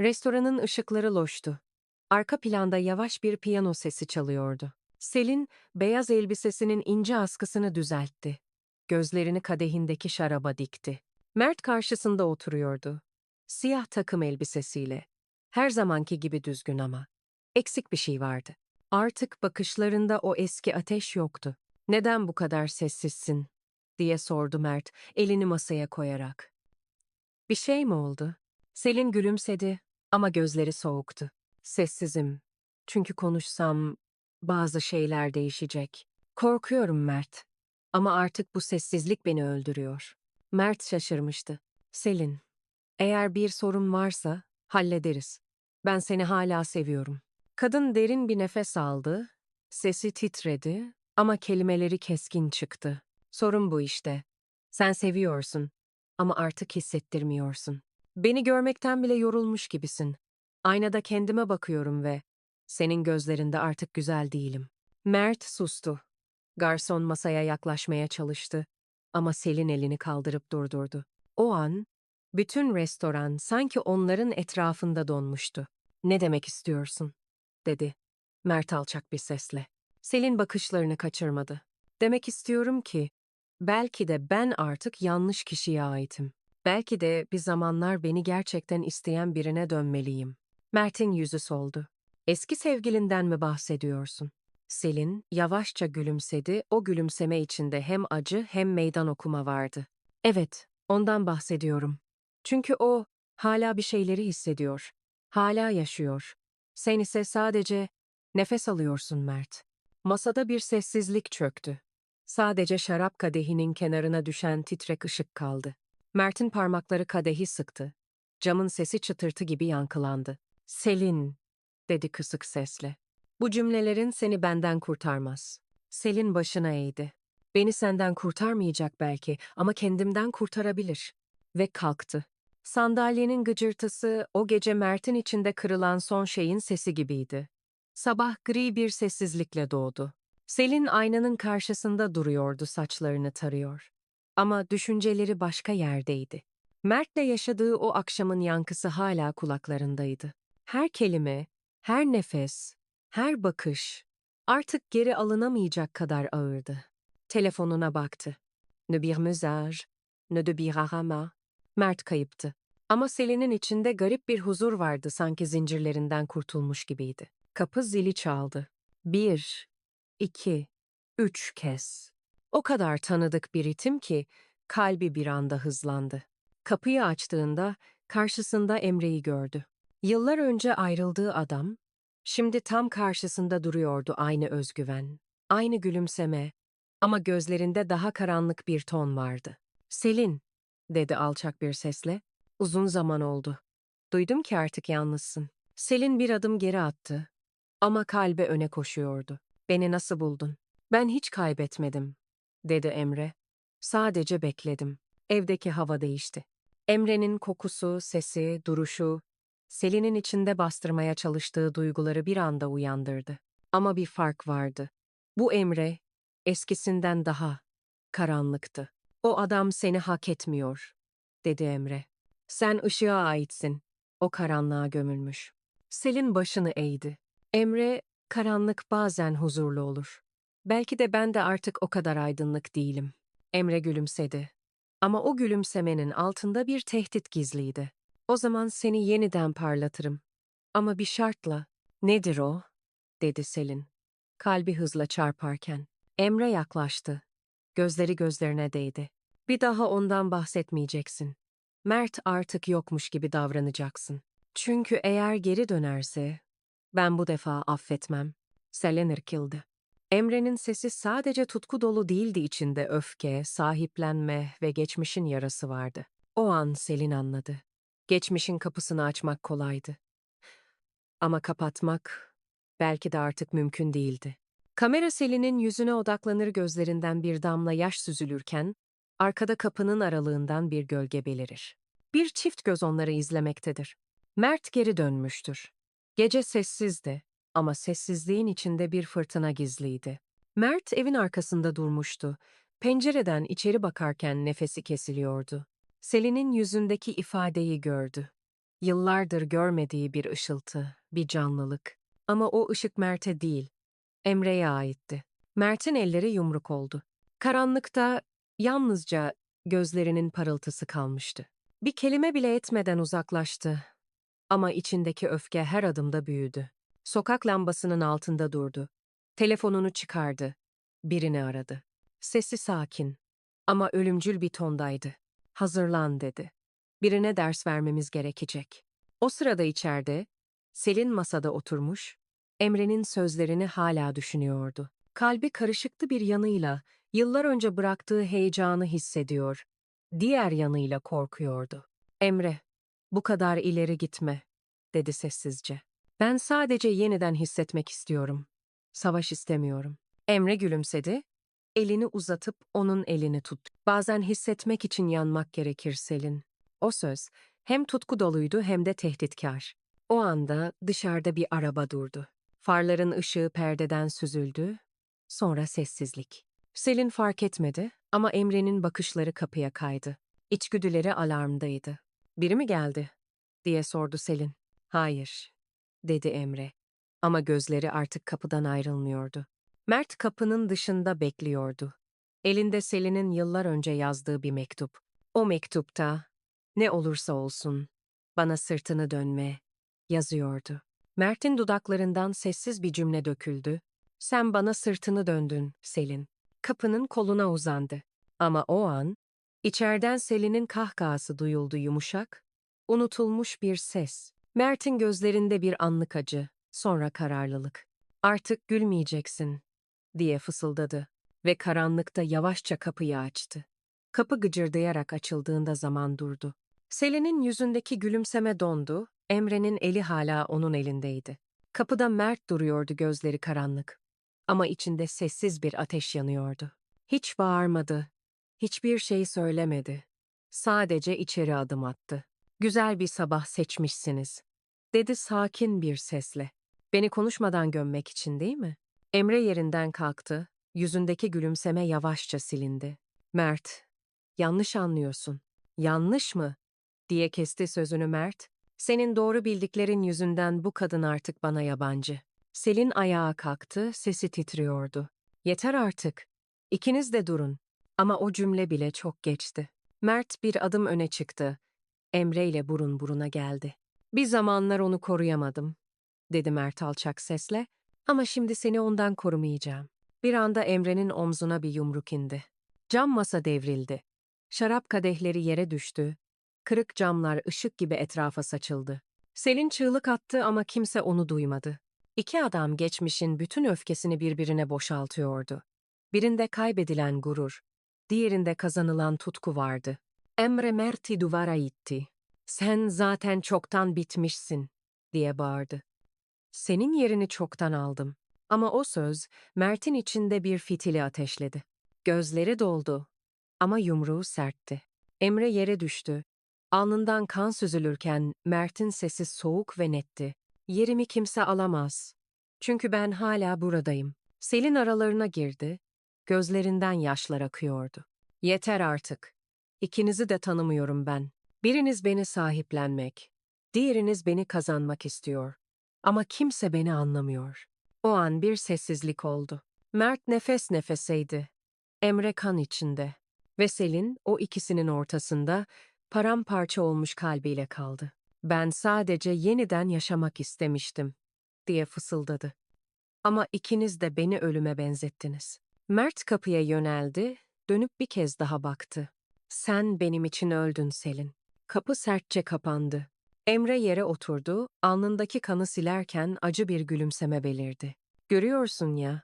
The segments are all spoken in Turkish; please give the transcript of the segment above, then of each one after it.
Restoranın ışıkları loştu. Arka planda yavaş bir piyano sesi çalıyordu. Selin, beyaz elbisesinin ince askısını düzeltti. Gözlerini kadehindeki şaraba dikti. Mert karşısında oturuyordu. Siyah takım elbisesiyle. Her zamanki gibi düzgün ama. Eksik bir şey vardı. Artık bakışlarında o eski ateş yoktu. Neden bu kadar sessizsin? diye sordu Mert, elini masaya koyarak. Bir şey mi oldu? Selin gülümsedi ama gözleri soğuktu. Sessizim. Çünkü konuşsam bazı şeyler değişecek. Korkuyorum Mert. Ama artık bu sessizlik beni öldürüyor. Mert şaşırmıştı. Selin, eğer bir sorun varsa hallederiz. Ben seni hala seviyorum. Kadın derin bir nefes aldı, sesi titredi ama kelimeleri keskin çıktı. Sorun bu işte. Sen seviyorsun ama artık hissettirmiyorsun. Beni görmekten bile yorulmuş gibisin. Aynada kendime bakıyorum ve senin gözlerinde artık güzel değilim. Mert sustu. Garson masaya yaklaşmaya çalıştı ama Selin elini kaldırıp durdurdu. O an bütün restoran sanki onların etrafında donmuştu. Ne demek istiyorsun? dedi. Mert alçak bir sesle. Selin bakışlarını kaçırmadı. Demek istiyorum ki belki de ben artık yanlış kişiye aitim. Belki de bir zamanlar beni gerçekten isteyen birine dönmeliyim. Mert'in yüzü soldu. Eski sevgilinden mi bahsediyorsun? Selin yavaşça gülümsedi, o gülümseme içinde hem acı hem meydan okuma vardı. Evet, ondan bahsediyorum. Çünkü o hala bir şeyleri hissediyor. Hala yaşıyor. Sen ise sadece nefes alıyorsun Mert. Masada bir sessizlik çöktü. Sadece şarap kadehinin kenarına düşen titrek ışık kaldı. Mert'in parmakları kadehi sıktı. Camın sesi çıtırtı gibi yankılandı. Selin, dedi kısık sesle. Bu cümlelerin seni benden kurtarmaz. Selin başına eğdi. Beni senden kurtarmayacak belki ama kendimden kurtarabilir. Ve kalktı. Sandalyenin gıcırtısı o gece Mert'in içinde kırılan son şeyin sesi gibiydi. Sabah gri bir sessizlikle doğdu. Selin aynanın karşısında duruyordu saçlarını tarıyor. Ama düşünceleri başka yerdeydi. Mert'le yaşadığı o akşamın yankısı hala kulaklarındaydı. Her kelime, her nefes, her bakış artık geri alınamayacak kadar ağırdı. Telefonuna baktı. Ne bir mesaj, ne de bir arama. Mert kayıptı. Ama Selin'in içinde garip bir huzur vardı sanki zincirlerinden kurtulmuş gibiydi. Kapı zili çaldı. Bir, iki, üç kez. O kadar tanıdık bir ritim ki kalbi bir anda hızlandı. Kapıyı açtığında karşısında Emre'yi gördü. Yıllar önce ayrıldığı adam, şimdi tam karşısında duruyordu aynı özgüven, aynı gülümseme ama gözlerinde daha karanlık bir ton vardı. Selin, dedi alçak bir sesle, uzun zaman oldu. Duydum ki artık yalnızsın. Selin bir adım geri attı ama kalbe öne koşuyordu. Beni nasıl buldun? Ben hiç kaybetmedim, dedi Emre. Sadece bekledim. Evdeki hava değişti. Emre'nin kokusu, sesi, duruşu, Selin'in içinde bastırmaya çalıştığı duyguları bir anda uyandırdı. Ama bir fark vardı. Bu Emre, eskisinden daha karanlıktı. O adam seni hak etmiyor, dedi Emre. Sen ışığa aitsin. O karanlığa gömülmüş. Selin başını eğdi. Emre, karanlık bazen huzurlu olur. Belki de ben de artık o kadar aydınlık değilim. Emre gülümsedi. Ama o gülümsemenin altında bir tehdit gizliydi. O zaman seni yeniden parlatırım. Ama bir şartla. Nedir o? dedi Selin. Kalbi hızla çarparken. Emre yaklaştı. Gözleri gözlerine değdi. Bir daha ondan bahsetmeyeceksin. Mert artık yokmuş gibi davranacaksın. Çünkü eğer geri dönerse, ben bu defa affetmem. Selin ırkıldı. Emre'nin sesi sadece tutku dolu değildi içinde öfke, sahiplenme ve geçmişin yarası vardı. O an Selin anladı. Geçmişin kapısını açmak kolaydı. Ama kapatmak belki de artık mümkün değildi. Kamera Selin'in yüzüne odaklanır gözlerinden bir damla yaş süzülürken, arkada kapının aralığından bir gölge belirir. Bir çift göz onları izlemektedir. Mert geri dönmüştür. Gece sessizdi ama sessizliğin içinde bir fırtına gizliydi. Mert evin arkasında durmuştu. Pencereden içeri bakarken nefesi kesiliyordu. Selin'in yüzündeki ifadeyi gördü. Yıllardır görmediği bir ışıltı, bir canlılık. Ama o ışık Mert'e değil, Emre'ye aitti. Mert'in elleri yumruk oldu. Karanlıkta yalnızca gözlerinin parıltısı kalmıştı. Bir kelime bile etmeden uzaklaştı. Ama içindeki öfke her adımda büyüdü. Sokak lambasının altında durdu. Telefonunu çıkardı. Birini aradı. Sesi sakin ama ölümcül bir tondaydı. Hazırlan dedi. Birine ders vermemiz gerekecek. O sırada içeride, Selin masada oturmuş, Emre'nin sözlerini hala düşünüyordu. Kalbi karışıktı bir yanıyla, yıllar önce bıraktığı heyecanı hissediyor. Diğer yanıyla korkuyordu. Emre, bu kadar ileri gitme, dedi sessizce. Ben sadece yeniden hissetmek istiyorum. Savaş istemiyorum. Emre gülümsedi, elini uzatıp onun elini tuttu. Bazen hissetmek için yanmak gerekir Selin. O söz hem tutku doluydu hem de tehditkar. O anda dışarıda bir araba durdu. Farların ışığı perdeden süzüldü, sonra sessizlik. Selin fark etmedi ama Emre'nin bakışları kapıya kaydı. İçgüdüleri alarmdaydı. Biri mi geldi? diye sordu Selin. Hayır, dedi Emre. Ama gözleri artık kapıdan ayrılmıyordu. Mert kapının dışında bekliyordu. Elinde Selin'in yıllar önce yazdığı bir mektup. O mektupta, ne olursa olsun, bana sırtını dönme, yazıyordu. Mert'in dudaklarından sessiz bir cümle döküldü. Sen bana sırtını döndün, Selin. Kapının koluna uzandı. Ama o an, içeriden Selin'in kahkahası duyuldu yumuşak, unutulmuş bir ses. Mert'in gözlerinde bir anlık acı, sonra kararlılık. Artık gülmeyeceksin, diye fısıldadı ve karanlıkta yavaşça kapıyı açtı. Kapı gıcırdayarak açıldığında zaman durdu. Selin'in yüzündeki gülümseme dondu, Emre'nin eli hala onun elindeydi. Kapıda Mert duruyordu gözleri karanlık. Ama içinde sessiz bir ateş yanıyordu. Hiç bağırmadı, hiçbir şey söylemedi. Sadece içeri adım attı. Güzel bir sabah seçmişsiniz, dedi sakin bir sesle. Beni konuşmadan gömmek için değil mi? Emre yerinden kalktı, yüzündeki gülümseme yavaşça silindi. Mert, yanlış anlıyorsun. Yanlış mı? diye kesti sözünü Mert. Senin doğru bildiklerin yüzünden bu kadın artık bana yabancı. Selin ayağa kalktı, sesi titriyordu. Yeter artık. İkiniz de durun. Ama o cümle bile çok geçti. Mert bir adım öne çıktı. Emre ile burun buruna geldi. Bir zamanlar onu koruyamadım, dedi Mert alçak sesle. Ama şimdi seni ondan korumayacağım. Bir anda Emre'nin omzuna bir yumruk indi. Cam masa devrildi. Şarap kadehleri yere düştü. Kırık camlar ışık gibi etrafa saçıldı. Selin çığlık attı ama kimse onu duymadı. İki adam geçmişin bütün öfkesini birbirine boşaltıyordu. Birinde kaybedilen gurur, diğerinde kazanılan tutku vardı. Emre Mert'i duvara itti. Sen zaten çoktan bitmişsin, diye bağırdı. Senin yerini çoktan aldım. Ama o söz Mert'in içinde bir fitili ateşledi. Gözleri doldu. Ama yumruğu sertti. Emre yere düştü. Alnından kan süzülürken Mert'in sesi soğuk ve netti. Yerimi kimse alamaz. Çünkü ben hala buradayım. Selin aralarına girdi. Gözlerinden yaşlar akıyordu. Yeter artık. İkinizi de tanımıyorum ben. Biriniz beni sahiplenmek, diğeriniz beni kazanmak istiyor. Ama kimse beni anlamıyor. O an bir sessizlik oldu. Mert nefes nefeseydi. Emre kan içinde. Ve Selin o ikisinin ortasında paramparça olmuş kalbiyle kaldı. Ben sadece yeniden yaşamak istemiştim, diye fısıldadı. Ama ikiniz de beni ölüme benzettiniz. Mert kapıya yöneldi, dönüp bir kez daha baktı. Sen benim için öldün Selin. Kapı sertçe kapandı. Emre yere oturdu, alnındaki kanı silerken acı bir gülümseme belirdi. Görüyorsun ya,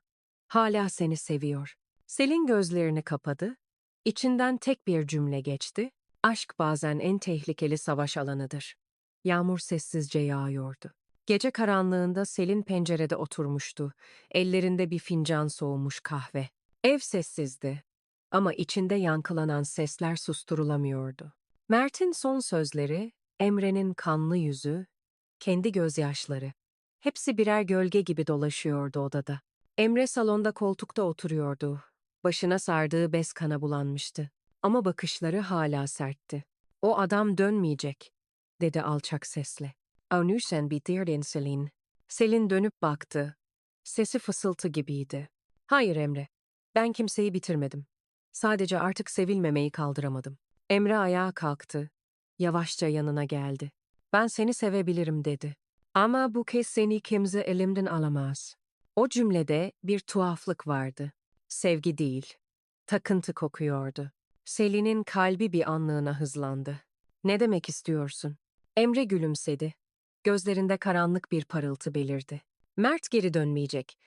hala seni seviyor. Selin gözlerini kapadı, içinden tek bir cümle geçti. Aşk bazen en tehlikeli savaş alanıdır. Yağmur sessizce yağıyordu. Gece karanlığında Selin pencerede oturmuştu. Ellerinde bir fincan soğumuş kahve. Ev sessizdi ama içinde yankılanan sesler susturulamıyordu. Mert'in son sözleri, Emre'nin kanlı yüzü, kendi gözyaşları. Hepsi birer gölge gibi dolaşıyordu odada. Emre salonda koltukta oturuyordu. Başına sardığı bez kana bulanmıştı. Ama bakışları hala sertti. O adam dönmeyecek, dedi alçak sesle. Onu sen bitirdin Selin. Selin dönüp baktı. Sesi fısıltı gibiydi. Hayır Emre. Ben kimseyi bitirmedim. Sadece artık sevilmemeyi kaldıramadım. Emre ayağa kalktı. Yavaşça yanına geldi. Ben seni sevebilirim dedi. Ama bu kez seni kimse elimden alamaz. O cümlede bir tuhaflık vardı. Sevgi değil. Takıntı kokuyordu. Selin'in kalbi bir anlığına hızlandı. Ne demek istiyorsun? Emre gülümsedi. Gözlerinde karanlık bir parıltı belirdi. Mert geri dönmeyecek.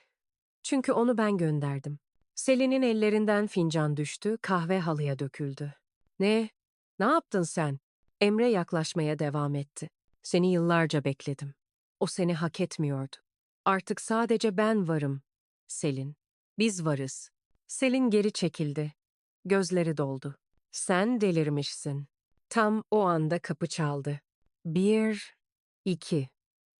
Çünkü onu ben gönderdim. Selin'in ellerinden fincan düştü, kahve halıya döküldü. Ne? Ne yaptın sen? Emre yaklaşmaya devam etti. Seni yıllarca bekledim. O seni hak etmiyordu. Artık sadece ben varım. Selin. Biz varız. Selin geri çekildi. Gözleri doldu. Sen delirmişsin. Tam o anda kapı çaldı. Bir, iki,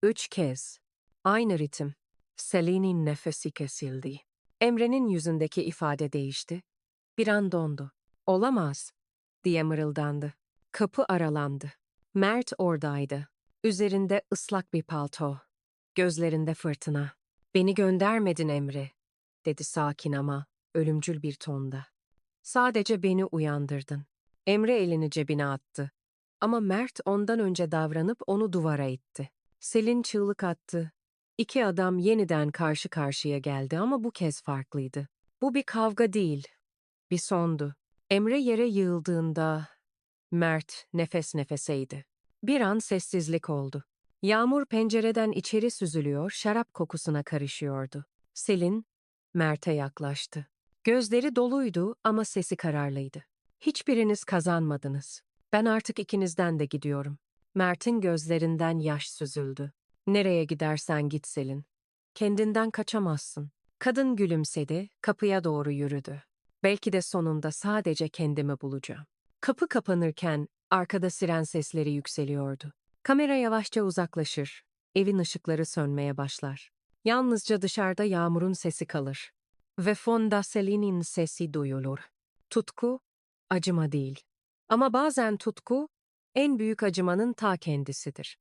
üç kez. Aynı ritim. Selin'in nefesi kesildi. Emre'nin yüzündeki ifade değişti. Bir an dondu. Olamaz, diye mırıldandı. Kapı aralandı. Mert oradaydı. Üzerinde ıslak bir palto. Gözlerinde fırtına. Beni göndermedin Emre, dedi sakin ama ölümcül bir tonda. Sadece beni uyandırdın. Emre elini cebine attı. Ama Mert ondan önce davranıp onu duvara itti. Selin çığlık attı. İki adam yeniden karşı karşıya geldi ama bu kez farklıydı. Bu bir kavga değil. Bir sondu. Emre yere yığıldığında Mert nefes nefeseydi. Bir an sessizlik oldu. Yağmur pencereden içeri süzülüyor, şarap kokusuna karışıyordu. Selin, Mert'e yaklaştı. Gözleri doluydu ama sesi kararlıydı. Hiçbiriniz kazanmadınız. Ben artık ikinizden de gidiyorum. Mert'in gözlerinden yaş süzüldü. Nereye gidersen git Selin. Kendinden kaçamazsın. Kadın gülümsedi, kapıya doğru yürüdü. Belki de sonunda sadece kendimi bulacağım. Kapı kapanırken arkada siren sesleri yükseliyordu. Kamera yavaşça uzaklaşır. Evin ışıkları sönmeye başlar. Yalnızca dışarıda yağmurun sesi kalır. Ve fonda Selin'in sesi duyulur. Tutku, acıma değil. Ama bazen tutku, en büyük acımanın ta kendisidir.